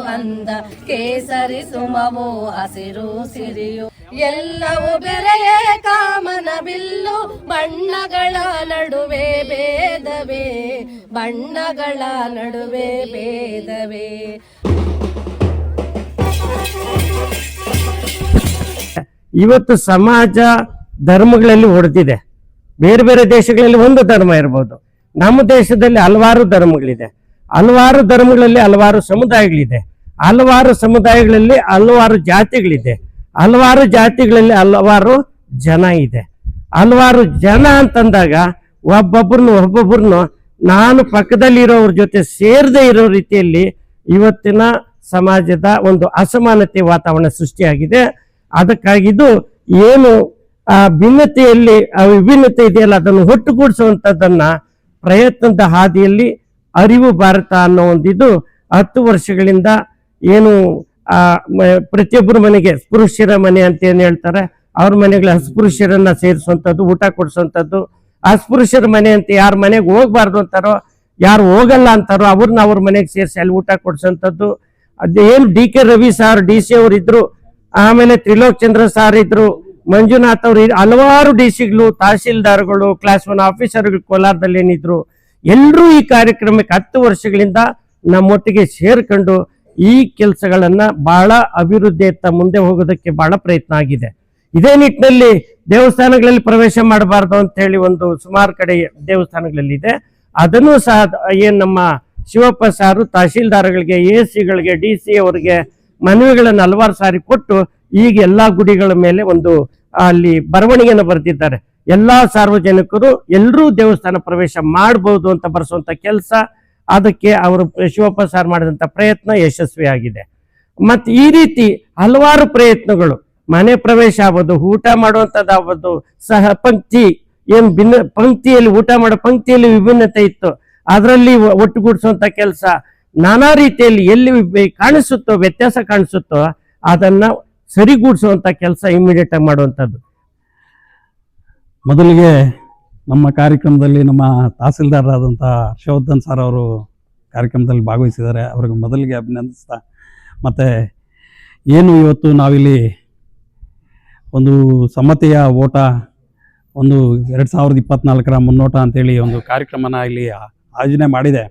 ಅಂದ ಕೇಸರಿ ಸುಮವೋ ಹಸಿರು ಸಿರಿಯು. ಎಲ್ಲವೂ ಬೆರೆಯೇ ಕಾಮನ ಬಿಲ್ಲು, ಬಣ್ಣಗಳ ನಡುವೆ ಭೇದವೇ, ಬಣ್ಣಗಳ ನಡುವೆ ಭೇದವೇ. ಇವತ್ತು ಸಮಾಜ ಧರ್ಮಗಳಲ್ಲಿ ಹೊಡೆದಿದೆ ಬೇರೆ ಬೇರೆ ದೇಶಗಳಲ್ಲಿ ಒಂದು ಧರ್ಮ ಇರ್ಬೋದು. ನಮ್ಮ ದೇಶದಲ್ಲಿ ಹಲವಾರು ಧರ್ಮಗಳಿದೆ. ಹಲವಾರು ಧರ್ಮಗಳಲ್ಲಿ ಹಲವಾರು ಸಮುದಾಯಗಳಿದೆ. ಹಲವಾರು ಸಮುದಾಯಗಳಲ್ಲಿ ಹಲವಾರು ಜಾತಿಗಳಿದೆ. ಹಲವಾರು ಜಾತಿಗಳಲ್ಲಿ ಹಲವಾರು ಜನ ಇದೆ. ಹಲವಾರು ಜನ ಅಂತಂದಾಗ ಒಬ್ಬೊಬ್ಬರನ್ನು ಒಬ್ಬೊಬ್ಬರನ್ನು ನಾನು ಪಕ್ಕದಲ್ಲಿ ಇರೋವ್ರ ಜೊತೆ ಸೇರದೆ ಇರೋ ರೀತಿಯಲ್ಲಿ ಇವತ್ತಿನ ಸಮಾಜದ ಒಂದು ಅಸಮಾನತೆ ವಾತಾವರಣ ಸೃಷ್ಟಿಯಾಗಿದೆ. ಅದಕ್ಕಾಗಿದ್ದು ಏನು, ಆ, ಭಿನ್ನತೆಯಲ್ಲಿ, ಆ, ವಿಭಿನ್ನತೆ ಇದೆಯಲ್ಲ, ಅದನ್ನು ಒಟ್ಟುಗೂಡಿಸುವಂಥದ್ದನ್ನು ಪ್ರಯತ್ನದ ಹಾದಿಯಲ್ಲಿ ಅರಿವು ಭಾರತ ಅನ್ನೋ ಒಂದಿದ್ದು ಹತ್ತು ವರ್ಷಗಳಿಂದ ಏನು, ಆ ಪ್ರತಿಯೊಬ್ಬರ ಮನೆಗೆ ಸ್ಪೃಶ್ಯರ ಮನೆ ಅಂತ ಏನು ಹೇಳ್ತಾರೆ, ಅವ್ರ ಮನೆಗಳ ಅಸ್ಪೃಶ್ಯರನ್ನ ಸೇರಿಸುವಂಥದ್ದು, ಊಟ ಕೊಡಿಸುವಂಥದ್ದು. ಅಸ್ಪೃಶ್ಯರ ಮನೆ ಅಂತ ಯಾರ ಮನೆಗೆ ಹೋಗ್ಬಾರ್ದು ಅಂತಾರೋ, ಯಾರು ಹೋಗಲ್ಲ ಅಂತಾರೋ ಅವ್ರನ್ನ ಅವ್ರ ಮನೆಗೆ ಸೇರಿಸಿ ಅಲ್ಲಿ ಊಟ ಕೊಡಿಸುವಂಥದ್ದು. ಅದೇನು D K Ravi sir, D C ಅವ್ರು ಇದ್ರು, ಆಮೇಲೆ ತ್ರಿಲೋಕ್ ಚಂದ್ರ ಸಾರ್ ಇದ್ರು, ಮಂಜುನಾಥ್ ಅವರು ಹಲವಾರು ಡಿ ಸಿಗಳು ತಹಸೀಲ್ದಾರ್ಗಳು ಕ್ಲಾಸ್ ಒನ್ ಆಫೀಸರ್ಗಳು ಕೋಲಾರದಲ್ಲಿ ಏನಿದ್ರು ಎಲ್ಲರೂ ಈ ಕಾರ್ಯಕ್ರಮಕ್ಕೆ ಹತ್ತು ವರ್ಷಗಳಿಂದ ನಮ್ಮೊಟ್ಟಿಗೆ ಸೇರ್ಕೊಂಡು ಈ ಕೆಲಸಗಳನ್ನ ಬಹಳ ಅಭಿವೃದ್ಧಿಯತ್ತ ಮುಂದೆ ಹೋಗೋದಕ್ಕೆ ಬಹಳ ಪ್ರಯತ್ನ ಆಗಿದೆ. ಇದೇ ನಿಟ್ಟಿನಲ್ಲಿ ದೇವಸ್ಥಾನಗಳಲ್ಲಿ ಪ್ರವೇಶ ಮಾಡಬಾರ್ದು ಅಂತ ಹೇಳಿ ಒಂದು ಸುಮಾರು ಕಡೆ ದೇವಸ್ಥಾನಗಳಲ್ಲಿ ಇದೆ ಅದನ್ನು ಸಹ ಏನ್ ನಮ್ಮ ಶಿವಪ್ಪ ಸಾರು ತಹಶೀಲ್ದಾರ್ಗಳಿಗೆ, ಎ ಸಿಗಳಿಗೆ ಡಿ ಸಿ ಅವರಿಗೆ ಮನವಿಗಳನ್ನು ಹಲವಾರು ಸಾರಿ ಕೊಟ್ಟು ಈಗ ಎಲ್ಲಾ ಗುಡಿಗಳ ಮೇಲೆ ಒಂದು ಅಲ್ಲಿ ಬರವಣಿಗೆಯನ್ನು ಬರೆದಿದ್ದಾರೆ. ಎಲ್ಲಾ ಸಾರ್ವಜನಿಕರು ಎಲ್ಲರೂ ದೇವಸ್ಥಾನ ಪ್ರವೇಶ ಮಾಡಬಹುದು ಅಂತ ಬರೆಸುವಂತ ಕೆಲಸ. ಅದಕ್ಕೆ ಅವರು ಶಿವಪ್ಪ ಸಾರ್ ಮಾಡಿದಂತ ಪ್ರಯತ್ನ ಯಶಸ್ವಿಯಾಗಿದೆ. ಮತ್ತೆ ಈ ರೀತಿ ಹಲವಾರು ಪ್ರಯತ್ನಗಳು, ಮನೆ ಪ್ರವೇಶ ಆಗ್ಬೋದು, ಊಟ ಮಾಡುವಂಥದ್ದಾಗೋದು ಸಹ ಪಂಕ್ತಿ, ಏನ್ ಭಿನ್ನ, ಪಂಕ್ತಿಯಲ್ಲಿ ಊಟ ಮಾಡೋ ಪಂಕ್ತಿಯಲ್ಲಿ ವಿಭಿನ್ನತೆ ಇತ್ತು. ಅದರಲ್ಲಿ ಒಟ್ಟುಗೂಡಿಸುವಂತ ಕೆಲಸ, ನಾನಾ ರೀತಿಯಲ್ಲಿ ಎಲ್ಲಿ ಕಾಣಿಸುತ್ತೋ, ವ್ಯತ್ಯಾಸ ಕಾಣಿಸುತ್ತೋ, ಅದನ್ನ ಸರಿಗೂಡಿಸುವಂತ ಕೆಲಸ ಇಮಿಡಿಯೇಟ್ ಆಗಿ ಮಾಡುವಂಥದ್ದು ಮೊದಲಿಗೆ ನಮ್ಮ ಕಾರ್ಯಕ್ರಮದಲ್ಲಿ ನಮ್ಮ ತಹಸೀಲ್ದಾರರಾದಂಥ ಹರ್ಷವರ್ಧನ್ ಸರ್ ಅವರು ಕಾರ್ಯಕ್ರಮದಲ್ಲಿ ಭಾಗವಹಿಸಿದ್ದಾರೆ. ಅವ್ರಿಗೆ ಮೊದಲಿಗೆ ಅಭಿನಂದಿಸ್ತಾ, ಮತ್ತು ಏನು ಇವತ್ತು ನಾವಿಲ್ಲಿ ಒಂದು ಸಮ್ಮತಿಯ ಓಟ, ಒಂದು ಎರಡು ಸಾವಿರದ ಇಪ್ಪತ್ನಾಲ್ಕರ ಮುನ್ನೋಟ ಅಂತೇಳಿ ಒಂದು ಕಾರ್ಯಕ್ರಮನ ಇಲ್ಲಿ ಆಯೋಜನೆ ಮಾಡಿದೆ.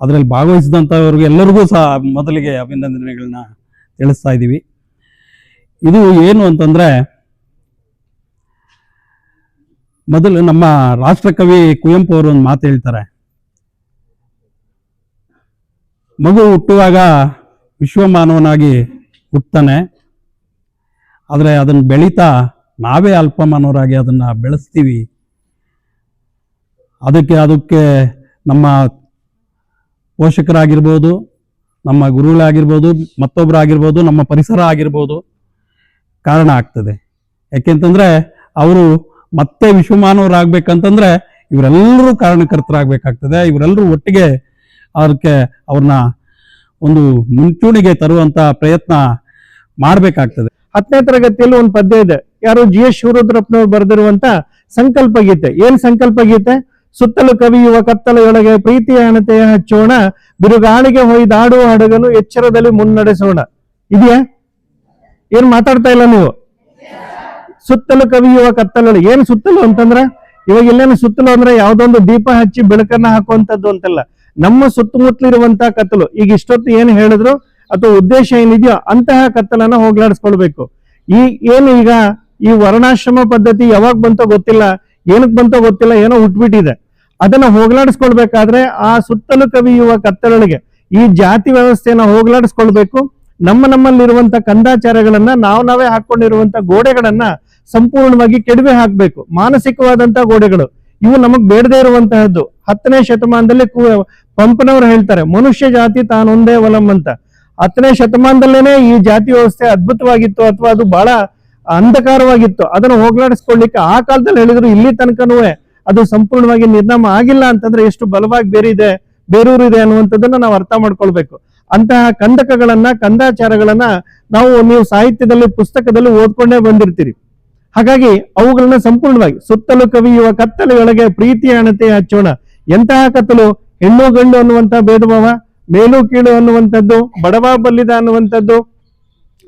ಅದರಲ್ಲಿ ಭಾಗವಹಿಸಿದಂಥವ್ರಿಗೆ ಎಲ್ಲರಿಗೂ ಸಹ ಮೊದಲಿಗೆ ಅಭಿನಂದನೆಗಳನ್ನ ತಿಳಿಸ್ತಾ ಇದ್ದೀವಿ. ಇದು ಏನು ಅಂತಂದರೆ ಮೊದಲು ನಮ್ಮ ರಾಷ್ಟ್ರಕವಿ ಕುವೆಂಪು ಅವರು ಒಂದು ಮಾತು ಹೇಳ್ತಾರೆ. ಮಗು ಹುಟ್ಟುವಾಗ ವಿಶ್ವಮಾನವನಾಗಿ ಹುಟ್ತಾನೆ ಆದರೆ ಅದನ್ನು ಬೆಳೀತಾ ನಾವೇ ಅಲ್ಪಮಾನವರಾಗಿ ಅದನ್ನು ಬೆಳೆಸ್ತೀವಿ. ಅದಕ್ಕೆ ಅದಕ್ಕೆ ನಮ್ಮ ಪೋಷಕರಾಗಿರ್ಬೋದು, ನಮ್ಮ ಗುರುಗಳಾಗಿರ್ಬೋದು ಮತ್ತೊಬ್ಬರಾಗಿರ್ಬೋದು ನಮ್ಮ ಪರಿಸರ ಆಗಿರ್ಬೋದು ಕಾರಣ ಆಗ್ತದೆ. ಯಾಕೆಂತಂದರೆ ಅವರು ಮತ್ತೆ ವಿಶ್ವಮಾನವರಾಗಬೇಕಂತಂದ್ರೆ ಇವರೆಲ್ಲರೂ ಕಾರಣಕರ್ತರಾಗಬೇಕಾಗ್ತದೆ. ಇವರೆಲ್ಲರೂ ಒಟ್ಟಿಗೆ ಅದಕ್ಕೆ ಅವ್ರನ್ನ ಒಂದು ಮುಂಚೂಣಿಗೆ ತರುವಂತ ಪ್ರಯತ್ನ ಮಾಡಬೇಕಾಗ್ತದೆ. ಹತ್ತನೇ ತರಗತಿಯಲ್ಲಿ ಒಂದು ಪದ್ಯ ಇದೆ. ಯಾರು ಜಿ ಎಸ್ ಶಿವರುದ್ರಪ್ಪನವರು ಬರೆದಿರುವಂತ ಸಂಕಲ್ಪ ಗೀತೆ ಏನ್ ಸಂಕಲ್ಪ ಗೀತೆ ಸುತ್ತಲೂ ಕವಿಯುವ ಕತ್ತಲೆಯೊಳಗೆ ಪ್ರೀತಿಯ ಹಣತೆಯ ಹಚ್ಚೋಣ, ಬಿರುಗಾಳಿಗೆ ಹೊಯ್ದಾಡುವ ಹಡಗನು ಎಚ್ಚರದಲ್ಲಿ ಮುನ್ನಡೆಸೋಣ. ಇದೆಯಾ? ಏನ್ ಮಾತಾಡ್ತಾ ಇಲ್ಲ ನೀವು? ಸುತ್ತಲೂ ಕವಿಯುವ ಕತ್ತಲ ಏನ್ ಸುತ್ತಲು ಅಂತಂದ್ರೆ ಇವಾಗ ಇಲ್ಲೇನು ಸುತ್ತಲು ಅಂದ್ರೆ ಯಾವ್ದೊಂದು ದೀಪ ಹಚ್ಚಿ ಬೆಳಕನ್ನ ಹಾಕುವಂತದ್ದು ಅಂತಲ್ಲ. ನಮ್ಮ ಸುತ್ತಮುತ್ತಲಿರುವಂತ ಕತ್ತಲು. ಈಗ ಇಷ್ಟೊತ್ತು ಏನ್ ಹೇಳಿದ್ರು, ಅಥವಾ ಉದ್ದೇಶ ಏನಿದೆಯೋ ಅಂತಹ ಕತ್ತಲನ್ನ ಹೋಗ್ಲಾಡಿಸ್ಕೊಳ್ಬೇಕು. ಈ ಏನು ಈಗ, ಈ ವರ್ಣಾಶ್ರಮ ಪದ್ಧತಿ ಯಾವಾಗ ಬಂತೋ ಗೊತ್ತಿಲ್ಲ, ಏನಕ್ ಬಂತೋ ಗೊತ್ತಿಲ್ಲ, ಏನೋ ಹುಟ್ಬಿಟ್ಟಿದೆ ಅದನ್ನ ಹೋಗ್ಲಾಡಿಸ್ಕೊಳ್ಬೇಕಾದ್ರೆ ಆ ಸುತ್ತಲು ಕವಿಯುವ ಕತ್ತಲೊಳಗೆ ಈ ಜಾತಿ ವ್ಯವಸ್ಥೆಯನ್ನ ಹೋಗ್ಲಾಡಿಸ್ಕೊಳ್ಬೇಕು. ನಮ್ಮ ನಮ್ಮಲ್ಲಿರುವಂತ ಕಂದಾಚಾರಗಳನ್ನ ನಾವು ನಾವೇ ಹಾಕೊಂಡಿರುವಂತ ಗೋಡೆಗಳನ್ನ ಸಂಪೂರ್ಣವಾಗಿ ಕೆಡವೆ ಹಾಕ್ಬೇಕು. ಮಾನಸಿಕವಾದಂತ ಗೋಡೆಗಳು. ಇವು ನಮಗ್ ಬೇಡದೇ ಇರುವಂತಹದ್ದು. ಹತ್ತನೇ ಶತಮಾನದಲ್ಲಿ ಪಂಪನವರು ಹೇಳ್ತಾರೆ, ಮನುಷ್ಯ ಜಾತಿ ತಾನೊಂದೇ ಒಲಂ ಅಂತ. ಹತ್ತನೇ ಶತಮಾನದಲ್ಲೇನೆ ಈ ಜಾತಿ ವ್ಯವಸ್ಥೆ ಅದ್ಭುತವಾಗಿತ್ತು ಅಥವಾ ಅದು ಬಹಳ ಅಂಧಕಾರವಾಗಿತ್ತು. ಅದನ್ನು ಹೋಗ್ಲಾಡಿಸ್ಕೊಳ್ಳಿಕ್ಕೆ ಆ ಕಾಲದಲ್ಲಿ ಹೇಳಿದ್ರು ಇಲ್ಲಿ ತನಕನೂ ಅದು ಸಂಪೂರ್ಣವಾಗಿ ನಿರ್ನಾಮ ಆಗಿಲ್ಲ ಅಂತಂದ್ರೆ ಎಷ್ಟು ಬಲವಾಗಿ ಬೇರಿದೆ ಇದೆ ಅನ್ನುವಂಥದ್ದನ್ನ ನಾವು ಅರ್ಥ ಮಾಡ್ಕೊಳ್ಬೇಕು. ಅಂತಹ ಕಂದಕಗಳನ್ನ, ಕಂದಾಚಾರಗಳನ್ನ ನಾವು ನೀವು ಸಾಹಿತ್ಯದಲ್ಲಿ, ಪುಸ್ತಕದಲ್ಲಿ ಓದ್ಕೊಂಡೇ ಬಂದಿರ್ತೀರಿ. ಹಾಗಾಗಿ ಅವುಗಳನ್ನ ಸಂಪೂರ್ಣವಾಗಿ ಸುತ್ತಲೂ ಕವಿಯುವ ಕತ್ತಲೆಯೊಳಗೆ ಪ್ರೀತಿಯ ಅಣತೆ ಹಚ್ಚೋಣ. ಎಂತಹ ಕತ್ತಲು? ಹೆಣ್ಣು ಗಂಡು ಅನ್ನುವಂತ ಭೇದ ಭಾವ ಮೇಲು ಕೀಳು ಅನ್ನುವಂಥದ್ದು, ಬಡವ ಬಲ್ಲಿದ ಅನ್ನುವಂಥದ್ದು,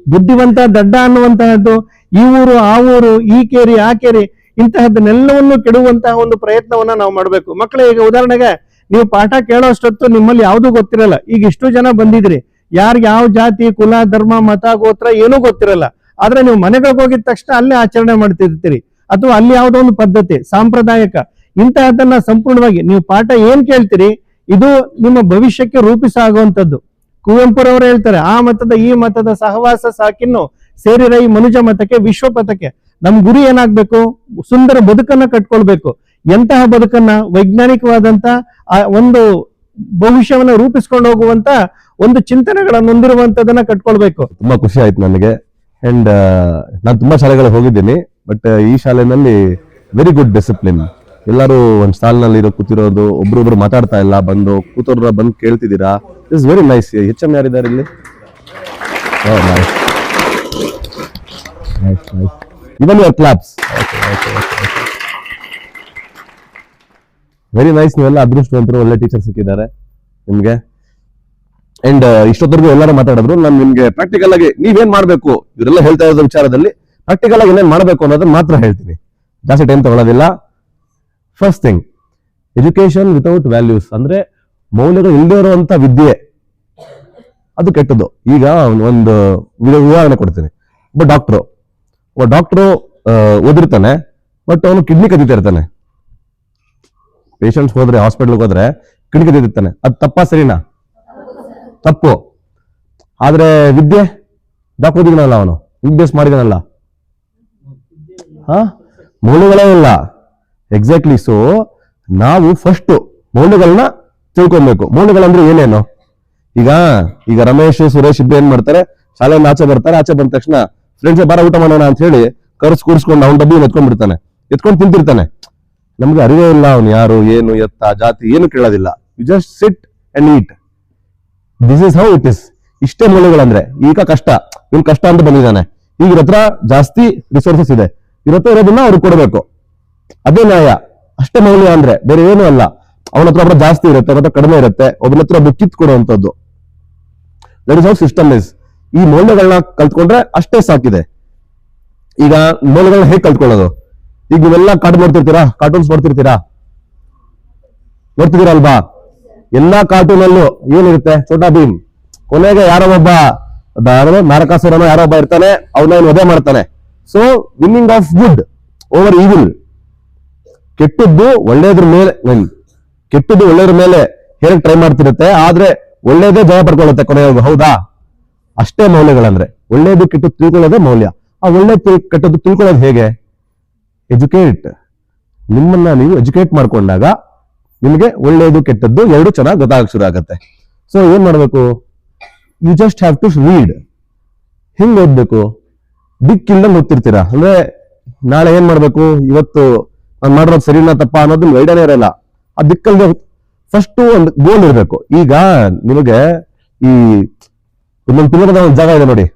ಬುದ್ಧಿವಂತ ದಡ್ಡ ಅನ್ನುವಂತಹದ್ದು, ಈ ಊರು, ಆ ಊರು, ಈ ಕೇರಿ, ಆ ಕೇರಿ, ಇಂತಹದ್ದನ್ನೆಲ್ಲವನ್ನು ಕೆಡುವಂತಹ ಒಂದು ಪ್ರಯತ್ನವನ್ನ ನಾವು ಮಾಡಬೇಕು. ಮಕ್ಕಳೇ, ಈಗ ಉದಾಹರಣೆಗೆ ನೀವು ಪಾಠ ಕೇಳೋಷ್ಟೊತ್ತು ನಿಮ್ಮಲ್ಲಿ ಯಾವುದು ಗೊತ್ತಿರಲ್ಲ. ಈಗ ಇಷ್ಟು ಜನ ಬಂದಿದ್ರಿ. ಯಾರು ಯಾವ ಜಾತಿ, ಕುಲ, ಧರ್ಮ, ಮತ, ಗೋತ್ರ ಏನೂ ಗೊತ್ತಿರಲ್ಲ. ಆದ್ರೆ ನೀವು ಮನೆಗೆ ಹೋಗಿದ ತಕ್ಷಣ ಅಲ್ಲೇ ಆಚರಣೆ ಮಾಡ್ತಿರ್ತೀರಿ. ಅಥವಾ ಅಲ್ಲಿ ಯಾವುದೋ ಒಂದು ಪದ್ಧತಿ, ಸಾಂಪ್ರದಾಯಿಕ ಇಂತಹದನ್ನ ಸಂಪೂರ್ಣವಾಗಿ ನೀವು ಪಾಠ ಏನ್ ಕೇಳ್ತೀರಿ? ಇದು ನಿಮ್ಮ ಭವಿಷ್ಯಕ್ಕೆ ರೂಪಿಸಾಗುವಂಥದ್ದು. ಕುವೆಂಪುರವರು ಹೇಳ್ತಾರೆ, ಆ ಮತದ ಈ ಮತದ ಸಹವಾಸ ಸಾಕಿನ್ನು ಸೇರಿರೈ ಮನುಜ ಮತಕ್ಕೆ, ವಿಶ್ವ ಪಥಕ್ಕೆ. ನಮ್ ಗುರಿ ಏನಾಗ್ಬೇಕು? ಸುಂದರ ಬದುಕನ್ನ ಕಟ್ಕೊಳ್ಬೇಕು. ಎಂತಹ ಬದುಕನ್ನ? ವೈಜ್ಞಾನಿಕವಾದಂತ ಒಂದು ಭವಿಷ್ಯವನ್ನ ರೂಪಿಸ್ಕೊಂಡು ಹೋಗುವಂತ ಒಂದು ಚಿಂತನೆಗಳನ್ನು ಹೊಂದಿರುವಂತದನ್ನ ಕಟ್ಕೊಳ್ಬೇಕು. ತುಂಬಾ ಖುಷಿ ಆಯ್ತು ನನಗೆ. ಅಂಡ್ ನಾನು ತುಂಬಾ ಶಾಲೆಗಳಿಗೆ ಹೋಗಿದ್ದೀನಿ ಬಟ್ ಈ ಶಾಲೆನಲ್ಲಿ ವೆರಿ ಗುಡ್ ಡಿಸಿಪ್ಲಿನ್ ಎಲ್ಲರೂ ಒಂದು ಸ್ಟಾಲ್ನಲ್ಲಿ ಇರೋ ಕೂತಿರೋದು, ಒಬ್ರೊಬ್ರು ಮಾತಾಡ್ತಾ ಇಲ್ಲ, ಬಂದು ಕೂತೋರ ಬಂದು ಕೇಳ್ತಿದ್ದೀರಾ? Is very nice H M ಯಾರಿದ್ದಾರೆ ಇಲ್ಲಿ? Even your claps very nice ನೀವೆಲ್ಲ ಅದೃಷ್ಟವಂತರು, ಒಳ್ಳೆ ಟೀಚರ್ಸ್ ಸಿಕ್ಕಿದ್ದಾರೆ ನಿಮ್ಗೆ. ಅಂಡ್ ಇಷ್ಟೊತ್ತರೆಗೂ ಎಲ್ಲರೂ ಮಾತಾಡಿದ್ರು, ನಾನು ನಿಮ್ಗೆ ಪ್ರಾಕ್ಟಿಕಲ್ ಆಗಿ ನೀವೇನ್ ಮಾಡ್ಬೇಕು? ಇವರೆಲ್ಲ ಹೇಳ್ತಾ ಇರೋದ್ರ ವಿಚಾರದಲ್ಲಿ ಪ್ರಾಕ್ಟಿಕಲ್ ಆಗಿ ಏನೇನ್ ಮಾಡ್ಬೇಕು ಅನ್ನೋದನ್ನ ಮಾತ್ರ ಹೇಳ್ತೀನಿ. ಜಾಸ್ತಿ ಟೈಮ್ ತಗೊಳ್ಳೋದಿಲ್ಲ first thing education without values ಅಂದ್ರೆ ಮೌಲ್ಯಗಳು ಇಲ್ಲದೆ ಇರುವಂತ ವಿದ್ಯೆ. ಅದು ಕೆಟ್ಟದ್ದು. ಈಗ ಒಂದು ಉದಾಹರಣೆ ಕೊಡ್ತೀನಿ. ಒಬ್ಬ ಡಾಕ್ಟ್ರು ಒಬ್ಬ ಡಾಕ್ಟ್ರು ಓದಿರ್ತಾನೆ ಬಟ್ ಅವನು ಕಿಡ್ನಿ ಕದೀತಾ ಇರ್ತಾನೆ. ಪೇಷಂಟ್ಸ್ ಹೋದ್ರೆ ಹಾಸ್ಪಿಟಲ್ಗೆ ಹೋದ್ರೆ ಕಿಡ್ನಿ ಕದೀತಿರ್ತಾನೆ ಅದು ತಪ್ಪಾ, ಸರಿನಾ? ತಪ್ಪು. ಆದ್ರೆ ವಿದ್ಯೆ ಡಾಕ್ಟರ್ ಓದಿದನಲ್ಲ ಅವನು. ವಿದ್ಯೆಸ್ ಮಾಡಿದನಲ್ಲ ಹಾ? ಮೌಲ್ಯಗಳೇ ಇಲ್ಲ. ಎಕ್ಸಾಕ್ಟ್ಲಿ ಸೊ ನಾವು ಫಸ್ಟ್ ಮೌಲ್ಯಗಳನ್ನ ತಿಳ್ಕೊಬೇಕು. ಮೌಲ್ಯಗಳಂದ್ರೆ ಏನೇನು? ಈಗ ಈಗ ರಮೇಶ್, ಸುರೇಶ್ ಇಬ್ಬರು ಏನ್ ಮಾಡ್ತಾರೆ? ಶಾಲೆಯಿಂದ ಆಚೆ ಬರ್ತಾರೆ. ಆಚೆ ಬಂದ ತಕ್ಷಣ ಫ್ರೆಂಡ್ಸ್ ಬಾರ ಊಟ ಮಾಡೋಣ ಅಂತ ಹೇಳಿ ಕರ್ಸ್ ಕೂರಿಸ್ಕೊಂಡು ಅವ್ನ ಡಬ್ಬಿ ಎತ್ಕೊಂಡ್ಬಿಡ್ತಾನೆ. ಎತ್ಕೊಂಡು ತಿಂತಿರ್ತಾನೆ. ನಮ್ಗೆ ಅರಿವೇ ಇಲ್ಲ ಅವನು ಯಾರು, ಏನು, ಎತ್ತ, ಜಾತಿ, ಏನು ಕೇಳೋದಿಲ್ಲ. You just sit and eat this is how it is ಇಷ್ಟೇ ಮೌಲ್ಯಗಳಂದ್ರೆ ಈಗ ಕಷ್ಟ, ಇವ್ನು ಕಷ್ಟ ಅಂತ ಬಂದಿದ್ದಾನೆ. ಈಗ ಇವ್ರ ಜಾಸ್ತಿ ರಿಸೋರ್ಸಸ್ ಇದೆ. ಇವ್ರತ್ರ ಇರೋದನ್ನ ಅವ್ರಿಗೆ ಕೊಡಬೇಕು. ಅದೇ ನ್ಯಾಯ. ಅಷ್ಟೇ ಮೌಲ್ಯ ಅಂದ್ರೆ, ಬೇರೆ ಏನೂ ಅಲ್ಲ. ಅವನ ಹತ್ರ ಜಾಸ್ತಿ ಇರುತ್ತೆ ಅವ್ರ ಕಡಿಮೆ ಇರುತ್ತೆ ಒಬ್ಬನ ಹತ್ರ ಬುಕ್ಕಿತ್ ಕೊಡುವಂಥದ್ದು. That is how system is ಈ ಮೌಲ್ಯಗಳನ್ನ ಕಲ್ತ್ಕೊಂಡ್ರೆ ಅಷ್ಟೇ ಸಾಕಿದೆ. ಈಗ ಮೌಲ್ಯಗಳನ್ನ ಹೇಗೆ ಕಲ್ತ್ಕೊಳ್ಳೋದು ಈಗ ನೀವೆಲ್ಲ ಕಾಟ್ ನೋಡ್ತಿರ್ತೀರಾ? ಕಾರ್ಟೂನ್ಸ್ ನೋಡ್ತಿರ್ತೀರಾ? ನೋಡ್ತಿದ್ದೀರಲ್ವಾ? ಎಲ್ಲಾ ಕಾರ್ಟೂನ್ ಅಲ್ಲೂ ಏನಿರುತ್ತೆ? ಚೋಟಾ ಭೀಮ್. ಕೊನೆಗೆ ಯಾರೋ ಒಬ್ಬ ನಾರಕಾಸುರನ ಯಾರೋ ಒಬ್ಬ ಇರ್ತಾನೆ ಅವನ್ನ ವಧೆ ಮಾಡ್ತಾನೆ. So winning of good over evil ಕೆಟ್ಟದ್ದು ಒಳ್ಳೇದ್ರ ಮೇಲೆ ಕೆಟ್ಟದ್ದು ಒಳ್ಳೇದ್ರ ಮೇಲೆ ಹೇಳಕ್ ಟ್ರೈ ಮಾಡ್ತಿರುತ್ತೆ, ಆದ್ರೆ ಒಳ್ಳೇದೇ ಜಯ ಪಡ್ಕೊಳ್ಳುತ್ತೆ ಕೊನೆಗೆ ಹೌದಾ? ಅಷ್ಟೇ ಮೌಲ್ಯಗಳಂದ್ರೆ. ಒಳ್ಳೇದು ಕೆಟ್ಟದ್ದು ತಿಳ್ಕೊಳ್ಳೋದೇ ಮೌಲ್ಯ. ಆ ಒಳ್ಳೆ ಕೆಟ್ಟದ್ದು ತಿಳ್ಕೊಳ್ಳೋದು ಹೇಗೆ? ಎಜುಕೇಟ್ ನಿಮ್ಮನ್ನ ನೀವು ಎಜುಕೇಟ್ ಮಾಡ್ಕೊಂಡಾಗ ನಿಮಗೆ ಒಳ್ಳೆಯದು ಕೆಟ್ಟದ್ದು ಎರಡು ಚೆನ್ನಾಗಿ ಗೊತ್ತಾಗಕ್ ಶುರು ಆಗುತ್ತೆ. ಸೊ ಏನ್ ಮಾಡ್ಬೇಕು? You just have to read ಹೆಂಗ್ ಓದ್ಬೇಕು? ದಿಕ್ಕಿಲ್ದಂಗೆ ಗೊತ್ತಿರ್ತೀರಾ ಅಂದ್ರೆ ನಾಳೆ ಏನ್ ಮಾಡ್ಬೇಕು? ಇವತ್ತು ನಾನು ಮಾಡಿರೋದು ಸರಿನಾ ತಪ್ಪ ಅನ್ನೋದು ಐಡಿಯಾನೇ ಇರಲ್ಲ. ಆ ದಿಕ್ಕಲ್ಲಿ ಫಸ್ಟ್ ಒಂದು ಗೋಲ್ ಇರಬೇಕು. ಈಗ ನಿಮಗೆ ಈ ಇನ್ನೊಂದು ಪಿಲ್ಲರದ ಒಂದು ಜಾಗ ಇದೆ ನೋಡಿ.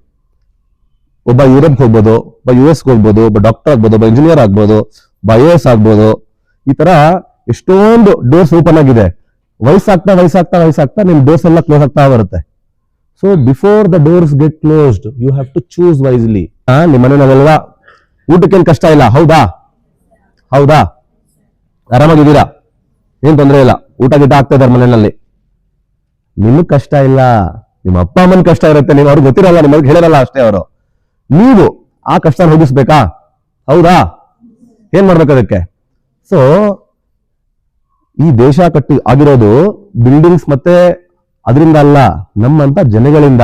ಒಬ್ಬ ಯುರೋಪ್ ಹೋಗ್ಬೋದು, ಒಬ್ಬ ಯು ಎಸ್ ಹೋಗ್ಬೋದು, ಒಬ್ಬ ಡಾಕ್ಟರ್ ಆಗ್ಬೋದು, ಒಬ್ಬ ಇಂಜಿನಿಯರ್ ಆಗ್ಬೋದು, ಒಬ್ಬ ಐ ಎಸ್ ಆಗ್ಬೋದು, ಈ ತರ ಎಷ್ಟೊಂದು ಡೋರ್ಸ್ ಓಪನ್ ಆಗಿದೆ. ವಯಸ್ಸಾಗ್ತಾ ವಯಸ್ಸಾಗ್ತಾ ವಯಸ್ಸಾಗ್ತಾ ನಿಮ್ ಡೋರ್ಸ್ ಎಲ್ಲ ಕ್ಲೋಸ್ ಆಗ್ತಾ ಬರುತ್ತೆ. So before the doors get closed you have to choose wisely ನಿಮ್ಮ ಮನೆಯಲ್ಲೆಲ್ಲ ಊಟಕ್ಕೇನು ಕಷ್ಟ ಇಲ್ಲ? ಹೌದಾ? ಹೌದಾ? ಆರಾಮಾಗಿದ್ದೀರಾ? ಏನ್ ತೊಂದರೆ ಇಲ್ಲ. ಊಟ, ಗಿಟ ಆಗ್ತಾ ಇದಾರೆ ಮನೆಯಲ್ಲಿ. ನಿಮಗ್ ಕಷ್ಟ ಇಲ್ಲ. ನಿಮ್ಮ ಅಪ್ಪ, ಅಮ್ಮನ ಕಷ್ಟ ಇರುತ್ತೆ. ನೀವು ಅವ್ರಿಗೆ ಗೊತ್ತಿರಲ್ಲ ನಿಮಗೆ ಹೇಳಿರಲ್ಲ ಅಷ್ಟೇ ಅವರು. ನೀವು ಆ ಕಷ್ಟ ಹೋಗಿಸ್ಬೇಕಾ? ಹೌದಾ? ಏನ್ ಮಾಡ್ಬೇಕು ಅದಕ್ಕೆ? ಸೊ ಈ ದೇಶ ಕಟ್ಟಿ ಆಗಿರೋದು ಬಿಲ್ಡಿಂಗ್ಸ್ ಮತ್ತೆ ಅದರಿಂದ ಅಲ್ಲ, ನಮ್ಮಂತ ಜನಗಳಿಂದ.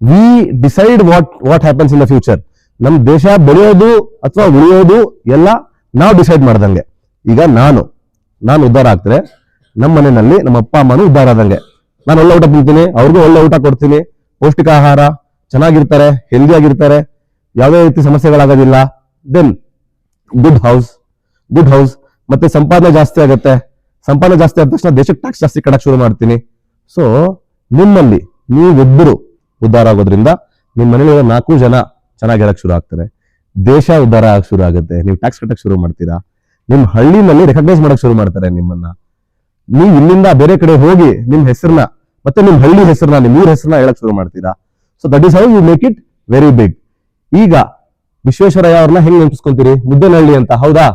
We decide what what happens in the future ನಮ್ಮ ದೇಶ ಬೆಳೆಯೋದು ಅಥವಾ ಉಳಿಯೋದು ಎಲ್ಲ ನಾವು ಡಿಸೈಡ್ ಮಾಡ್ದಂಗೆ. ಈಗ ನಾನು ನಾನು ಉದ್ಧಾರ ಆಗ್ತದೆ ನಮ್ಮ ಮನೆಯಲ್ಲಿ ನಮ್ಮ ಅಪ್ಪ, ಅಮ್ಮನೂ ಉದ್ಧಾರ ಆದಂಗೆ. ನಾನು ಒಳ್ಳೆ ಊಟ ತಿಂತೀನಿ, ಅವ್ರಿಗೂ ಒಳ್ಳೆ ಊಟ ಕೊಡ್ತೀನಿ. ಪೌಷ್ಟಿಕ ಆಹಾರ ಚೆನ್ನಾಗಿರ್ತಾರೆ ಹೆಲ್ದಿ ಆಗಿರ್ತಾರೆ. ಯಾವುದೇ ರೀತಿ ಸಮಸ್ಯೆಗಳಾಗೋದಿಲ್ಲ. Then good house good house ಮತ್ತೆ ಸಂಪಾದನೆ ಜಾಸ್ತಿ ಆಗುತ್ತೆ. ಸಂಪಾದನೆ ಜಾಸ್ತಿ ಆದ ತಕ್ಷಣ ದೇಶಕ್ಕೆ ಟ್ಯಾಕ್ಸ್ ಜಾಸ್ತಿ ಕಟ್ಟಕ್ಕೆ ಶುರು ಮಾಡ್ತೀನಿ. ಸೊ ನಿಮ್ಮಲ್ಲಿ ನೀವಿಬ್ಬರು ಉದ್ಧಾರ ಆಗೋದ್ರಿಂದ ನಿಮ್ಮ ಮನೇಲಿ ನಾಲ್ಕು ಜನ ಚೆನ್ನಾಗಿರಕ್ ಶುರು ಆಗ್ತಾರೆ. ದೇಶ ಉದ್ಧಾರ ಆಗಕ್ ಶುರು ಆಗುತ್ತೆ. ನೀವು ಟ್ಯಾಕ್ಸ್ ಕಟ್ಟಕ್ಕೆ ಶುರು ಮಾಡ್ತೀರಾ? ನಿಮ್ಮ ಹಳ್ಳಿನಲ್ಲಿ ರೆಕಗ್ನೈಸ್ ಮಾಡಕ್ ಶುರು ಮಾಡ್ತಾರೆ ನಿಮ್ಮನ್ನ. ನೀವು ಇಲ್ಲಿಂದ ಬೇರೆ ಕಡೆ ಹೋಗಿ ನಿಮ್ ಹೆಸರನ್ನ ಮತ್ತೆ ನಿಮ್ಮ ಹಳ್ಳಿ ಹೆಸರನ್ನ ನಿಮ್ಮ ಊರ ಹೆಸರನ್ನ ಹೇಳಕ್ ಶುರು ಮಾಡ್ತೀರಾ? So that is how you make it very big ಈಗ ವಿಶ್ವೇಶ್ವರಯ್ಯ ಅವ್ರನ್ನ ಹೆಂಗ್ ನೆನಪಿಸ್ಕೊಂತೀರಿ? ಮುದ್ದನಹಳ್ಳಿ ಅಂತ, ಹೌದಾ?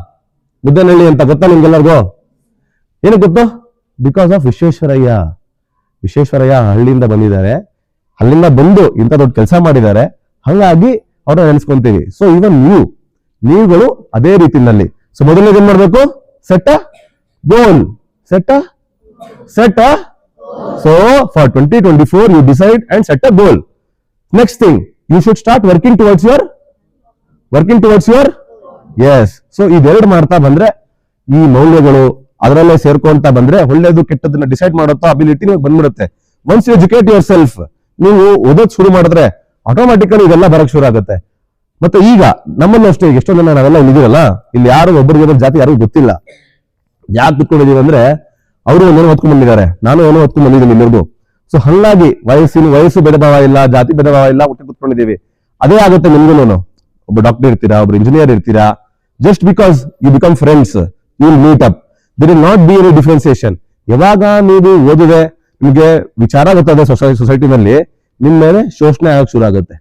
ಮುದ್ದನಹಳ್ಳಿ ಅಂತ ಗೊತ್ತಾ ನಿಮ್ಗೆಲ್ಲರಿಗೂ? ಏನು ಗೊತ್ತು? Because of Visvesvaraya. ವಿಶ್ವೇಶ್ವರಯ್ಯ ಹಳ್ಳಿಯಿಂದ ಬಂದಿದ್ದಾರೆ. ಅಲ್ಲಿಂದ ಬಂದು ಇಂಥ ದೊಡ್ಡ ಕೆಲಸ ಮಾಡಿದ್ದಾರೆ. ಹಾಗಾಗಿ ಅವ್ರನ್ನ ನೆನೆಸ್ಕೊಂತೀವಿ. ಸೊ ಇವನ್ ನೀವು ನೀವುಗಳು ಅದೇ ರೀತಿನಲ್ಲಿ ಸೊ ಮೊದಲನೇದು ಏನ್ ಮಾಡ್ಬೇಕು? Set goal set set so for twenty twenty four you decide and set a goal next thing you should start working towards your working towards your yes so ಇದೆರಡು ಮಾಡ್ತಾ ಬಂದ್ರೆ ಈ ಮೌಲ್ಯಗಳು ಅದರಲ್ಲೇ ಸೇರ್ಕೊಂತ ಬಂದ್ರೆ ಒಳ್ಳೇದು ಕೆಟ್ಟದನ್ನ ಡಿಸೈಡ್ ಮಾಡುತ್ತೋ ಅಬಿಲಿಟಿ ನಿಮಗೆ ಬಂದ್ಬಿಡುತ್ತೆ. ಒನ್ಸ್ ಎಜುಕೇಟ್ ಯುವರ್ ಸೆಲ್ಫ್ ನೀವು ಓದೋದ್ ಶುರು ಮಾಡಿದ್ರೆ ಆಟೋಮ್ಯಾಟಿಕಲಿ ಇದೆಲ್ಲ ಬರಕ್ ಶುರು ಆಗುತ್ತೆ. ಮತ್ತೆ ಈಗ ನಮ್ಮನ್ನು ಅಷ್ಟೇ ಎಷ್ಟೋ ಜನ ನಾವೆಲ್ಲ ಇಲ್ಲಿದ್ದೀರಲ್ಲ ಇಲ್ಲಿ ಯಾರು ಒಬ್ಬರಿಗೆ ಜಾತಿ ಯಾರಿಗೂ ಗೊತ್ತಿಲ್ಲ. ಯಾಕೆ ಕುತ್ಕೊಂಡಿದೀವಿ ಅಂದ್ರೆ ಅವರು ಒಂದೇನೋ ಹೊತ್ಕೊಂಡ್ ಬಂದಿದ್ದಾರೆ. ನಾನು ಏನೋ ಹೊತ್ಕೊಂಡ್ ಬಂದಿದ್ದೀನಿ ಇಲ್ಲಿರ್ದು. ಸೊ ಹಂಗಾಗಿ ವಯಸ್ಸಿನ, ವಯಸ್ಸು ಭೇದಭಾವ ಇಲ್ಲ, ಜಾತಿ ಭೇದಭಾವ ಇಲ್ಲ ಒಟ್ಟಿಗೆ ಕುತ್ಕೊಂಡಿದ್ದೀವಿ. ಅದೇ ಆಗುತ್ತೆ ನಿಮ್ಗೂನು ಒಬ್ಬ ಡಾಕ್ಟರ್ ಇರ್ತೀರಾ ಒಬ್ಬ ಇಂಜಿನಿಯರ್ ಇರ್ತೀರಾ just because you become friends you will meet up there will not be any differentiation ಯಾವಾಗ ನೀವು ಓದಿದೆ ನಿಮಗೆ ವಿಚಾರ ಗೊತ್ತಾದ ಸೊಸೈಟಿನಲ್ಲಿ ನಿಮ್ಮ ಮೇಲೆ ಶೋಷಣೆ ಆಗಕ್ಕೆ ಶುರು ಆಗುತ್ತೆ.